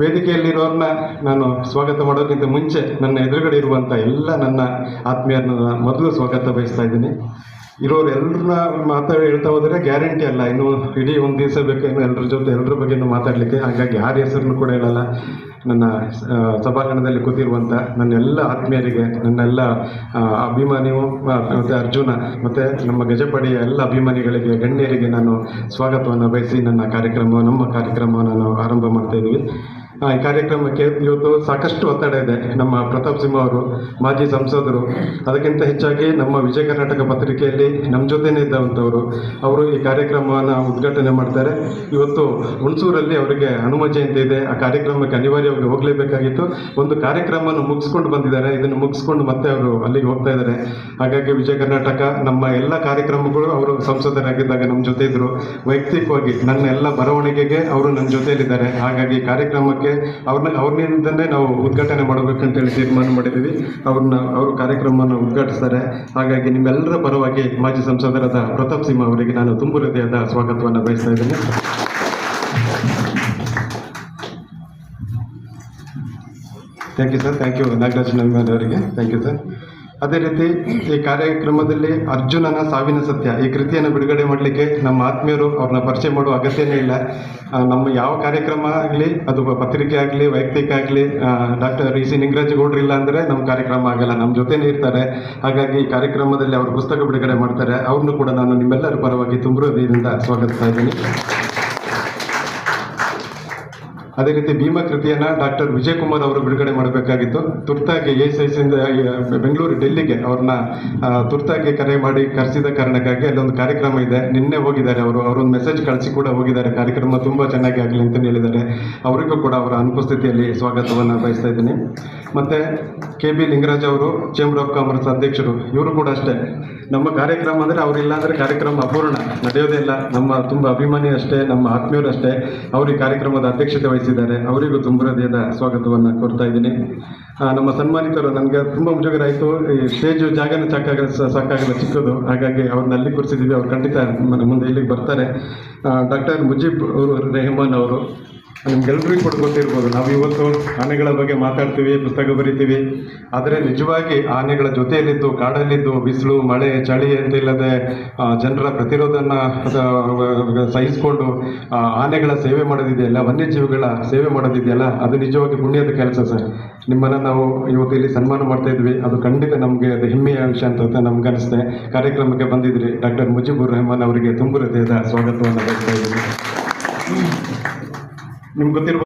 ವೇದಿಕೆಯಲ್ಲಿರೋರನ್ನ ನಾನು ಸ್ವಾಗತ ಮಾಡೋಕ್ಕಿಂತ ಮುಂಚೆ ನನ್ನ ಎದುರುಗಡೆ ಇರುವಂಥ ಎಲ್ಲ ನನ್ನ ಆತ್ಮೀಯರನ್ನ ಮೊದಲು ಸ್ವಾಗತ ಬಯಸ್ತಾ ಇದ್ದೀನಿ. ಇರೋರು ಎಲ್ಲರನ್ನ ಮಾತಾಡಿ ಹೇಳ್ತಾ ಹೋದರೆ ಗ್ಯಾರಂಟಿ ಅಲ್ಲ. ಇನ್ನು ಇಡೀ ಒಂದು ದಿವಸ ಬೇಕೇನು ಎಲ್ಲರ ಜೊತೆ ಎಲ್ಲರ ಬಗ್ಗೆನೂ ಮಾತಾಡಲಿಕ್ಕೆ. ಹಾಗಾಗಿ ಯಾರ ಹೆಸರನ್ನು ಕೂಡ ಹೇಳಲ್ಲ. ನನ್ನ ಸಭಾಂಗಣದಲ್ಲಿ ಕೂತಿರುವಂಥ ನನ್ನೆಲ್ಲ ಆತ್ಮೀಯರಿಗೆ, ನನ್ನೆಲ್ಲ ಅಭಿಮಾನಿಯು ಮತ್ತೆ ಅರ್ಜುನ, ಮತ್ತು ನಮ್ಮ ಗಜಪಡೆಯ ಎಲ್ಲ ಅಭಿಮಾನಿಗಳಿಗೆ, ಗಣ್ಯರಿಗೆ ನಾನು ಸ್ವಾಗತವನ್ನು ಬಯಸಿ ನನ್ನ ಕಾರ್ಯಕ್ರಮ, ನಮ್ಮ ಕಾರ್ಯಕ್ರಮವನ್ನು ನಾವು ಆರಂಭ ಮಾಡ್ತಾ ಇದ್ದೀವಿ. ಈ ಕಾರ್ಯಕ್ರಮಕ್ಕೆ ಇವತ್ತು ಸಾಕಷ್ಟು ಒತ್ತಡ ಇದೆ. ನಮ್ಮ ಪ್ರತಾಪ್ ಸಿಂಹ ಅವರು, ಮಾಜಿ ಸಂಸದರು, ಅದಕ್ಕಿಂತ ಹೆಚ್ಚಾಗಿ ನಮ್ಮ ವಿಜಯ ಕರ್ನಾಟಕ ಪತ್ರಿಕೆಯಲ್ಲಿ ನಮ್ಮ ಜೊತೆನೇ ಇದ್ದಂಥವರು, ಅವರು ಈ ಕಾರ್ಯಕ್ರಮವನ್ನು ಉದ್ಘಾಟನೆ ಮಾಡ್ತಾರೆ. ಇವತ್ತು ಹುಣಸೂರಲ್ಲಿ ಅವರಿಗೆ ಹನುಮ ಜಯಂತಿ ಇದೆ. ಆ ಕಾರ್ಯಕ್ರಮಕ್ಕೆ ಅನಿವಾರ್ಯವಾಗಿ ಹೋಗಲೇಬೇಕಾಗಿತ್ತು. ಒಂದು ಕಾರ್ಯಕ್ರಮವನ್ನು ಮುಗಿಸ್ಕೊಂಡು ಬಂದಿದ್ದಾರೆ. ಇದನ್ನು ಮುಗಿಸ್ಕೊಂಡು ಮತ್ತೆ ಅವರು ಅಲ್ಲಿಗೆ ಹೋಗ್ತಾ ಇದ್ದಾರೆ. ಹಾಗಾಗಿ ವಿಜಯ ಕರ್ನಾಟಕ, ನಮ್ಮ ಎಲ್ಲ ಕಾರ್ಯಕ್ರಮಗಳು ಅವರು ಸಂಸದರಾಗಿದ್ದಾಗ ನಮ್ಮ ಜೊತೆ ಇದ್ದರು ವೈಯಕ್ತಿಕವಾಗಿ ನನ್ನ ಎಲ್ಲ ಬರವಣಿಗೆಗೆ ಅವರು ನನ್ನ ಜೊತೆಯಲ್ಲಿದ್ದಾರೆ. ಹಾಗಾಗಿ ಕಾರ್ಯಕ್ರಮಕ್ಕೆ ಅವ್ರನ್ನ ಅವ್ರನ್ನಿಂದನೇ ನಾವು ಉದ್ಘಾಟನೆ ಮಾಡಬೇಕಂತೇಳಿ ತೀರ್ಮಾನ ಮಾಡಿದ್ದೀವಿ. ಅವ್ರನ್ನ ಅವರು ಕಾರ್ಯಕ್ರಮವನ್ನು ಉದ್ಘಾಟಿಸ್ತಾರೆ. ಹಾಗಾಗಿ ನಿಮ್ಮೆಲ್ಲರ ಪರವಾಗಿ ಮಾಜಿ ಸಂಸದರಾದ ಪ್ರತಾಪ್ ಸಿಂಹ ಅವರಿಗೆ ನಾನು ತುಂಬು ಹೃದಯದ ಸ್ವಾಗತವನ್ನು ಬಯಸ್ತಾ ಇದ್ದೇನೆ. Thank you sir thank you Nagaraj ನಮ್ಮೇಲೆ ಅವರಿಗೆ ಥ್ಯಾಂಕ್ ಯು ಸರ್ ಅದೇ ರೀತಿ ಈ ಕಾರ್ಯಕ್ರಮದಲ್ಲಿ ಅರ್ಜುನನ ಸಾವಿನ ಸತ್ಯ, ಈ ಕೃತಿಯನ್ನು ಬಿಡುಗಡೆ ಮಾಡಲಿಕ್ಕೆ ನಮ್ಮ ಆತ್ಮೀಯರು ಅವ್ರನ್ನ ಪರಿಚಯ ಮಾಡುವ ಅಗತ್ಯನೇ ಇಲ್ಲ. ನಮ್ಮ ಯಾವ ಕಾರ್ಯಕ್ರಮ ಆಗಲಿ, ಅದು ಪತ್ರಿಕೆ ಆಗಲಿ, ವೈಯಕ್ತಿಕ ಆಗಲಿ ಡಾಕ್ಟರ್ ಇ ಸಿ ನಿಂಗರಾಜ್ ಇಲ್ಲ ಅಂದರೆ ನಮ್ಮ ಕಾರ್ಯಕ್ರಮ ಆಗಲ್ಲ, ನಮ್ಮ ಜೊತೆನೇ ಇರ್ತಾರೆ. ಹಾಗಾಗಿ ಈ ಕಾರ್ಯಕ್ರಮದಲ್ಲಿ ಅವರು ಪುಸ್ತಕ ಬಿಡುಗಡೆ ಮಾಡ್ತಾರೆ. ಅವ್ರನ್ನೂ ಕೂಡ ನಾನು ನಿಮ್ಮೆಲ್ಲರ ಪರವಾಗಿ ತುಂಬ ಸ್ವಾಗತಿಸ್ತಾ ಇದ್ದೀನಿ. ಅದೇ ರೀತಿ ಭೀಮಾ ಕೃತಿಯನ್ನ ಡಾಕ್ಟರ್ ವಿಜಯ್ ಕುಮಾರ್ ಅವರು ಬಿಡುಗಡೆ ಮಾಡಬೇಕಾಗಿತ್ತು. ತುರ್ತಾಗಿ ಎ ಐಸಿಂದ ಬೆಂಗಳೂರು ಡೆಲ್ಲಿಗೆ ಅವ್ರನ್ನ ತುರ್ತಾಗಿ ಕರೆ ಮಾಡಿ ಕರೆಸಿದ ಕಾರಣಕ್ಕಾಗಿ ಅಲ್ಲೊಂದು ಕಾರ್ಯಕ್ರಮ ಇದೆ. ನಿನ್ನೆ ಹೋಗಿದ್ದಾರೆ ಅವರು. ಅವರೊಂದು ಮೆಸೇಜ್ ಕಳಿಸಿ ಕೂಡ ಹೋಗಿದ್ದಾರೆ. ಕಾರ್ಯಕ್ರಮ ತುಂಬ ಚೆನ್ನಾಗಿ ಆಗಲಿ ಅಂತ ಹೇಳಿದ್ದಾರೆ. ಅವರಿಗೂ ಕೂಡ ಅವರ ಅನುಪಸ್ಥಿತಿಯಲ್ಲಿ ಸ್ವಾಗತವನ್ನು ಬಯಸ್ತಾ ಇದ್ದೀನಿ. ಮತ್ತು ಕೆ ಬಿ ಲಿಂಗರಾಜ್ ಅವರು, ಚೇಂಬರ್ ಆಫ್ ಕಾಮರ್ಸ್ ಅಧ್ಯಕ್ಷರು, ಇವರು ಕೂಡ ಅಷ್ಟೇ. ನಮ್ಮ ಕಾರ್ಯಕ್ರಮ ಅಂದರೆ ಅವರಿಲ್ಲ ಅಂದರೆ ಕಾರ್ಯಕ್ರಮ ಅಪೂರ್ಣ. ನಡೆಯೋದೇ ಇಲ್ಲ. ನಮ್ಮ ತುಂಬ ಅಭಿಮಾನಿ ಅಷ್ಟೇ, ನಮ್ಮ ಆತ್ಮೀಯರು ಅಷ್ಟೇ ಅವರು ಈ ಕಾರ್ಯಕ್ರಮದ ಅಧ್ಯಕ್ಷತೆ ವಹಿಸಿದ್ದಾರೆ. ಅವರಿಗೂ ತುಂಬ ಹೃದಯದ ಸ್ವಾಗತವನ್ನು ಕೊಡ್ತಾ ಇದ್ದೀನಿ. ನಮ್ಮ ಸನ್ಮಾನಿತರು, ನನಗೆ ತುಂಬ ಮುಜುಗರ ಆಯಿತು ಈ ಸ್ಟೇಜು ಜಾಗನ ಸಾಕಾಗ ಸಾಕಾಗಲ್ಲ ಚಿಕ್ಕದು. ಹಾಗಾಗಿ ಅವ್ರನ್ನ ಅಲ್ಲಿ ಕೂರಿಸಿದ್ದೀವಿ ಅವ್ರು ಖಂಡಿತ ಮುಂದೆ ಇಲ್ಲಿಗೆ ಬರ್ತಾರೆ. ಡಾಕ್ಟರ್ ಮುಜೀಬ್ ಅವರು ರೆಹಮಾನ್ ಅವರು. ನಿಮ್ಗೆಲ್ರಿಗೂ ಕೂಡ ಗೊತ್ತಿರ್ಬೋದು, ನಾವು ಇವತ್ತು ಆನೆಗಳ ಬಗ್ಗೆ ಮಾತಾಡ್ತೀವಿ, ಪುಸ್ತಕ ಬರಿತೀವಿ. ಆದರೆ ನಿಜವಾಗಿ ಆನೆಗಳ ಜೊತೆಯಲ್ಲಿದ್ದು, ಕಾಡಲ್ಲಿದ್ದು ಬಿಸಿಲು, ಮಳೆ, ಚಳಿ ಅಂತ ಇಲ್ಲದೆ ಜನರ ಪ್ರತಿರೋಧನ ಸಹಿಸಿಕೊಂಡು ಆನೆಗಳ ಸೇವೆ ಮಾಡೋದಿದೆಯಲ್ಲ ವನ್ಯಜೀವಿಗಳ ಸೇವೆ ಮಾಡೋದಿದೆಯಲ್ಲ ಅದು ನಿಜವಾಗಿ ಪುಣ್ಯದ ಕೆಲಸ ಸರ್. ನಿಮ್ಮನ್ನು ನಾವು ಇವತ್ತು ಇಲ್ಲಿ ಸನ್ಮಾನ ಮಾಡ್ತಾ ಇದ್ವಿ. ಅದು ಖಂಡಿತ ನಮಗೆ ಅದು ಹೆಮ್ಮೆಯ ವಿಷಯ ಅಂತ ನಮ್ಗೆ ಅನಿಸುತ್ತೆ ಕಾರ್ಯಕ್ರಮಕ್ಕೆ ಬಂದಿದ್ರಿ ಡಾಕ್ಟರ್ ಮುಜಿಬುರ್ ರೆಹಮಾನ್ ಅವರಿಗೆ ತುಂಬ ಹೃದಯದ ಸ್ವಾಗತವನ್ನು ಬಯಸ್ತಾ ಇದ್ದೀನಿ. ನಿಮ್ಗೆ ಗೊತ್ತಿರ್ಬೋದು